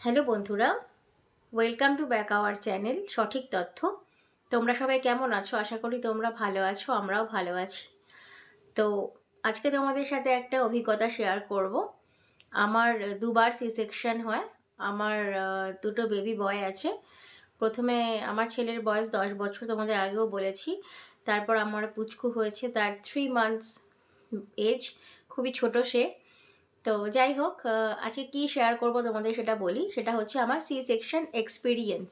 Hello বন্ধুরা, welcome to back our channel সঠিক তথ্য। তোমরা সবাই কেমন আছো? আশা করি তোমরা ভালো আছো, আমরাও ভালো আছি। তো আজকে তোমাদের সাথে একটা অভিজ্ঞতা শেয়ার করব। আমার দুবার সি সেকশন হয়, আমার দুটো বেবি বয় আছে। প্রথমে আমার ছেলের বয়স দশ বছর, তোমাদের আগেও বলেছি। তারপর আমার পুচকু হয়েছে, তার থ্রি মান্থস এজ খুবই ছোট সে। তো যাই হোক আজকে কি শেয়ার করব তোমাদের সেটা বলি। সেটা হচ্ছে আমার C section experience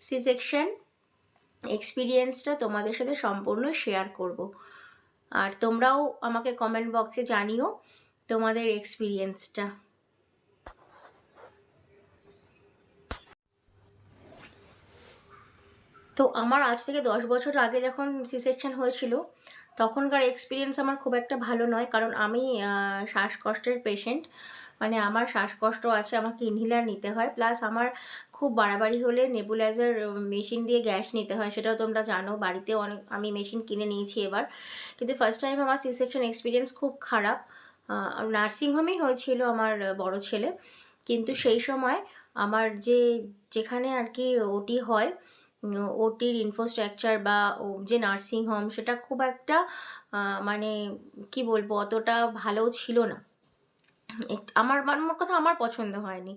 C section এক্সপিরিয়েন্সটা তোমাদের সাথে সম্পূর্ণ শেয়ার করব। আর তোমরাও আমাকে কমেন্ট বক্সে জানিও তোমাদের এক্সপিরিয়েন্সটা তো আমার আজ থেকে দশ বছর আগে যখন সি সেকশন হয়েছিল তখনকার এক্সপিরিয়েন্স আমার খুব একটা ভালো নয়। কারণ আমি শ্বাসকষ্টের পেশেন্ট মানে আমার শ্বাসকষ্ট আছে, আমাকে ইনহেলার নিতে হয়। প্লাস আমার খুব বাড়াবাড়ি হলে নেবুলাইজার মেশিন দিয়ে গ্যাস নিতে হয়। সেটাও তোমরা জানো, বাড়িতে অনেক, আমি মেশিন কিনে নিয়েছি এবার। কিন্তু ফার্স্ট টাইম আমার সি সেকশন এক্সপিরিয়েন্স খুব খারাপ। নার্সিংহোমেই হয়েছিল আমার বড় ছেলে। কিন্তু সেই সময় আমার যে, যেখানে আর কি ওটি হয় ওটির ইনফ্রাস্ট্রাকচার বা, ও, যে নার্সিং হোম সেটা খুব একটা মানে কি বলব, অতটা ভালো ছিল না। আমার আমার কথা আমার পছন্দ হয়নি।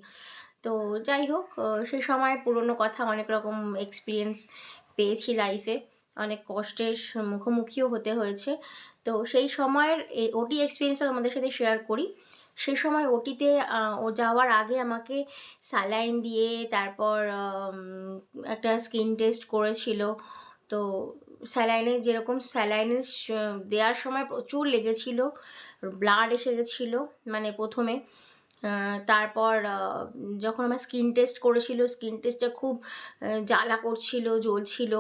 তো যাই হোক সে সময় পুরনো কথা অনেক রকম এক্সপিরিয়েন্স পেয়েছি লাইফে অনেক কষ্টের মুখোমুখিও হতে হয়েছে। তো সেই সময়ের ওটি এক্সপিরিয়েন্সটা তোমাদের সাথে শেয়ার করি। সেই সময় ওটিতে ও যাওয়ার আগে আমাকে স্যালাইন দিয়ে তারপর একটা স্কিন টেস্ট করেছিল। তো স্যালাইনে যেরকম স্যালাইনে দেওয়ার সময় প্রচুর লেগেছিল, ব্লাড এসে গেছিল মানে প্রথমে। তারপর যখন আমার স্কিন টেস্ট করেছিল, স্কিন টেস্টটা খুব জ্বালা করছিল, জ্বলছিল।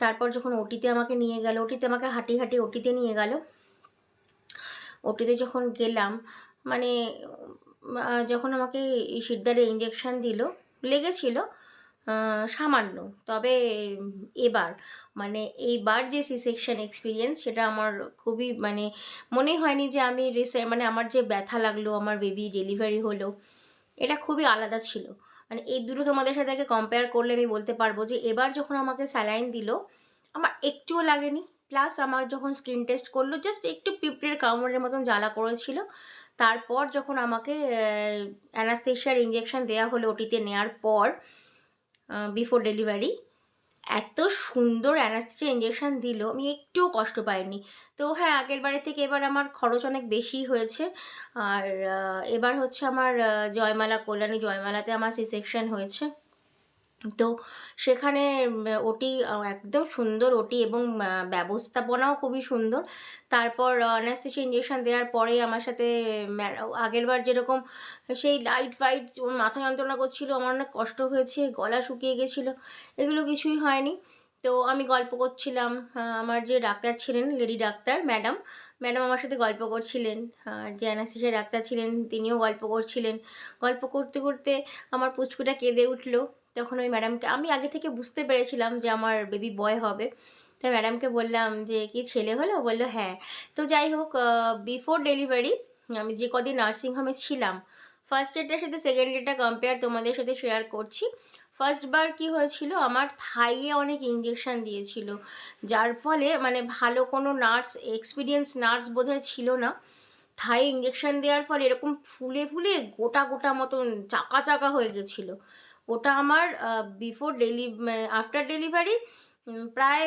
তারপর যখন ওটিতে আমাকে নিয়ে গেল, ওটিতে আমাকে হাঁটি হাঁটি ওটিতে নিয়ে গেল। ওটিতে যখন গেলাম মানে যখন আমাকে শিরদারে ইঞ্জেকশন দিল, লেগেছিল সামান্য। তবে এবার মানে এইবার যে সি সেকশন এক্সপিরিয়েন্স সেটা আমার খুবই মানে মনে হয়নি যে আমি রিসে মানে আমার যে ব্যথা লাগল, আমার বেবি ডেলিভারি হলো, এটা খুবই আলাদা ছিল। মানে এই দুটো তোমাদের সাথে কম্পেয়ার করলে আমি বলতে পারব যে, এবার যখন আমাকে স্যালাইন দিল, আমার একটুও লাগেনি। প্লাস আমার যখন স্কিন টেস্ট করল জাস্ট একটু পিঁপড়ের কামড়ের মতন জ্বালা করেছিল। তারপর যখন আমাকে অ্যানাস্থেশিয়ার ইঞ্জেকশান দেওয়া হলো ওটিতে নেওয়ার পর বিফোর ডেলিভারি এত সুন্দর অ্যানাস্থেশিয়া ইঞ্জেকশান দিল, আমি একটুও কষ্ট পাইনি। তো হ্যাঁ আগের বারে থেকে এবার আমার খরচ অনেক বেশি হয়েছে। আর এবার হচ্ছে আমার জয়মালা, কল্যাণী জয়মালাতে আমার সি সেকশন হয়েছে। তো সেখানে ওটি একদম সুন্দর ওটি এবং ব্যবস্থাপনাও খুবই সুন্দর। তারপর অ্যানাস্থেশিয়া ইঞ্জেকশন দেওয়ার পরে আমার সাথে আগেরবার যেরকম সেই লাইট ফাইট মাথা যন্ত্রণা করছিল, আমার অনেক কষ্ট হয়েছে, গলা শুকিয়ে গেছিল, এগুলো কিছুই হয়নি। তো আমি গল্প করছিলাম আমার যে ডাক্তার ছিলেন লেডি ডাক্তার ম্যাডাম ম্যাডাম আমার সাথে গল্প করছিলেন যে অ্যানাস্থেশিয়া ডাক্তার ছিলেন, তিনিও গল্প করছিলেন। গল্প করতে করতে আমার পুচকুটা কেঁদে উঠল। তখন ওই ম্যাডামকে আমি আগে থেকে বুঝতে পেরেছিলাম যে আমার বেবি বয় হবে। তাই ম্যাডামকে বললাম যে, কি ছেলে হলো? বলল হ্যাঁ। তো যাই হোক বিফোর ডেলিভারি আমি যে কদিন নার্সিংহোমে ছিলাম ফার্স্ট ডেটার সাথে সেকেন্ড ডেটা কম্পেয়ার তোমাদের সাথে শেয়ার করছি। ফার্স্ট বার কি হয়েছিল, আমার থাইয়ে অনেক ইঞ্জেকশন দিয়েছিল, যার ফলে মানে ভালো কোনো নার্স এক্সপিরিয়েন্স নার্স বোধহয় ছিল না। থাই ইঞ্জেকশন দেওয়ার ফলে এরকম ফুলে ফুলে গোটা গোটা মতন চাকা চাকা হয়ে গেছিল। ওটা আমার বিফোর ডেলি আফটার ডেলিভারি প্রায়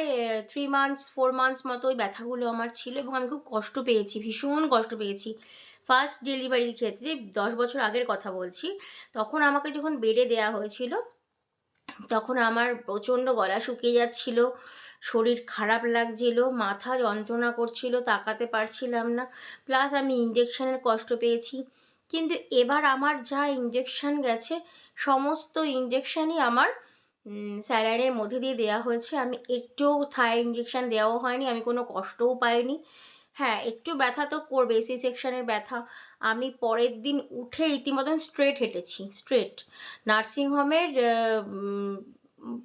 থ্রি মান্থস ফোর মান্থস মতো ওই ব্যথাগুলো আমার ছিল এবং আমি খুব কষ্ট পেয়েছি, ভীষণ কষ্ট পেয়েছি। ফার্স্ট ডেলিভারির ক্ষেত্রে দশ বছর আগের কথা বলছি, তখন আমাকে যখন বেডে দেওয়া হয়েছিল, তখন আমার প্রচণ্ড গলা শুকিয়ে যাচ্ছিল, শরীর খারাপ লাগছিল, মাথা যন্ত্রণা করছিল, তাকাতে পারছিলাম না প্লাস আমি ইঞ্জেকশনের কষ্ট পেয়েছি। কিন্তু এবার আমার যা ইঞ্জেকশন গেছে সমস্ত ইঞ্জেকশনই আমার স্যালাইনের মধ্যে দিয়ে দেওয়া হয়েছে। আমি একটুও থাই ইঞ্জেকশান দেওয়াও হয়নি, আমি কোনো কষ্টও পাইনি। হ্যাঁ একটু ব্যথা তো করবে সি সেকশানের ব্যথা। আমি পরের দিন উঠে রীতিমতন স্ট্রেট হেঁটেছি স্ট্রেট নার্সিংহোমের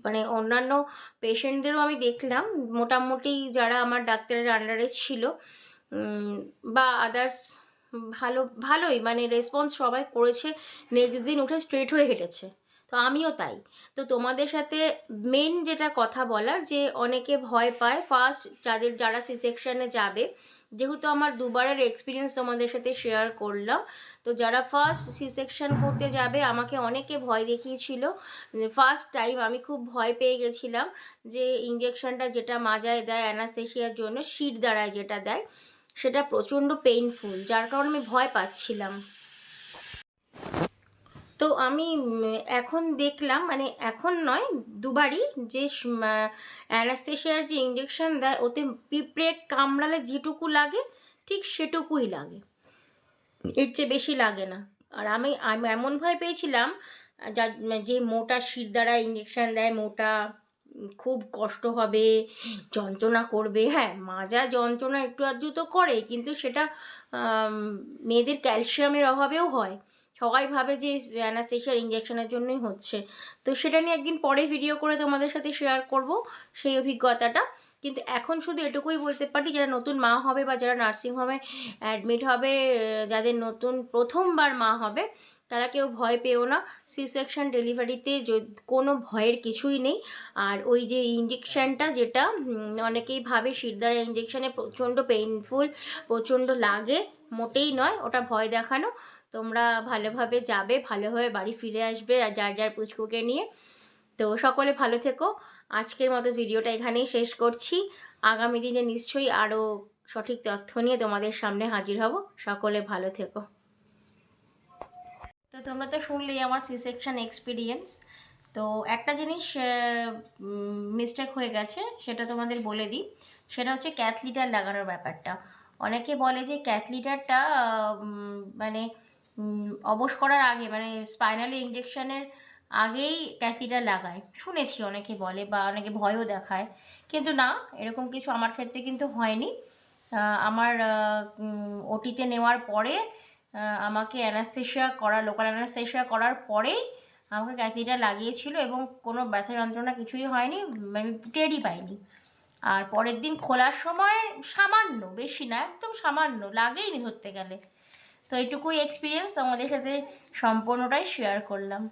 মানে অন্যান্য পেশেন্টদেরও আমি দেখলাম। মোটামুটি যারা আমার ডাক্তারের আন্ডারে ছিল বা আদার্স ভালো, ভালোই মানে রেসপন্স সবাই করেছে। নেক্সট দিন উঠে স্ট্রেট হয়ে হেঁটেছে। তো আমিও তাই। তো তোমাদের সাথে মেন যেটা কথা বলার যে অনেকে ভয় পায় ফার্স্ট যাদের, যারা সি সেকশনে যাবে, যেহেতু আমার দুবারের এক্সপিরিয়েন্স তোমাদের সাথে শেয়ার করলাম, তো যারা ফার্স্ট সি সেকশন করতে যাবে, আমাকে অনেকে ভয় দেখিয়েছিল। ফার্স্ট টাইম আমি খুব ভয় পেয়ে গেছিলাম যে ইঞ্জেকশনটা যেটা মাজায় দেয় অ্যানাস্থেশিয়ার জন্য শিট দ্বারায় যেটা দেয়। সেটা প্রচণ্ড পেইনফুল যার কারণে আমি ভয় পাচ্ছিলাম। তো আমি এখন দেখলাম মানে এখন নয়, দুবারই যে অ্যানাস্থেশিয়ার যে ইঞ্জেকশান দেয়, ওতে পিঁপড়ে কামড়ালে যেটুকু লাগে, ঠিক সেটুকুই লাগে। এর চেয়ে বেশি লাগে না। আর আমি আমি এমন ভয় পেয়েছিলাম, যা, যে মোটা শির দ্বারা ইঞ্জেকশান দেয়, মোটা খুব কষ্ট হবে, যন্ত্রণা করবে। হ্যাঁ মাজা যন্ত্রণা একটু আধটু তো করে, কিন্তু সেটা মেয়েদের ক্যালসিয়ামের অভাবেও হয়। সবাই ভাবে যে অ্যানাস্থেশিয়ার ইঞ্জেকশনের জন্যই হচ্ছে। তো সেটা নিয়ে একদিন পরে ভিডিও করে তোমাদের সাথে শেয়ার করব সেই অভিজ্ঞতাটা। কিন্তু এখন শুধু এটুকুই বলতে পারি, যারা নতুন মা হবে বা যারা নার্সিং হোমে অ্যাডমিট হবে, যাদের নতুন প্রথমবার মা হবে তারা কেউ ভয় পেও না। সি সেকশন ডেলিভারিতে কোনো ভয়ের কিছুই নেই। আর ওই যে ইঞ্জেকশানটা যেটা অনেকেই ভাবে শিরদারা ইঞ্জেকশানে প্রচণ্ড পেইনফুল প্রচণ্ড লাগে, মোটেই নয়, ওটা ভয় দেখানো। তোমরা ভালোভাবে যাবে, ভালোভাবে বাড়ি ফিরে আসবে, আর যার যার পুচকুকে নিয়ে। তো সকলে ভালো থেকো। আজকের মতো ভিডিওটা এখানেই শেষ করছি। আগামী দিনে নিশ্চয়ই আরও সঠিক তথ্য নিয়ে তোমাদের সামনে হাজির হব। সকলে ভালো থেকো। তো তোমরা তো শুনলেই আমার সি সেকশন এক্সপিরিয়েন্স তো একটা জিনিস মিস্টেক হয়ে গেছে, সেটা তোমাদের বলে দিই। সেটা হচ্ছে ক্যাথলিটার লাগানোর ব্যাপারটা। অনেকে বলে যে ক্যাথলিটারটা মানে অবশ করার আগে মানে স্পাইনাল ইঞ্জেকশনের আগেই ক্যাথলিটার লাগায়। শুনেছি অনেকে বলে বা অনেকে ভয়ও দেখায়। কিন্তু না, এরকম কিছু আমার ক্ষেত্রে কিন্তু হয়নি। আমার ওটিতে নেওয়ার পরে আমাকে অ্যানাস্থেশিয়া করা লোকাল অ্যানাস্থেশিয়া করার পরেই আমাকে ক্যাথিটা লাগিয়েছিল এবং কোনো ব্যথা যন্ত্রণা কিছুই হয়নি আমি টেরই পাইনি। আর পরের দিন খোলার সময় সামান্য, বেশি না, একদম সামান্য, লাগেইনি ধরতে গেলে। তো এইটুকুই এক্সপিরিয়েন্স তোমাদের সাথে সম্পূর্ণটাই শেয়ার করলাম।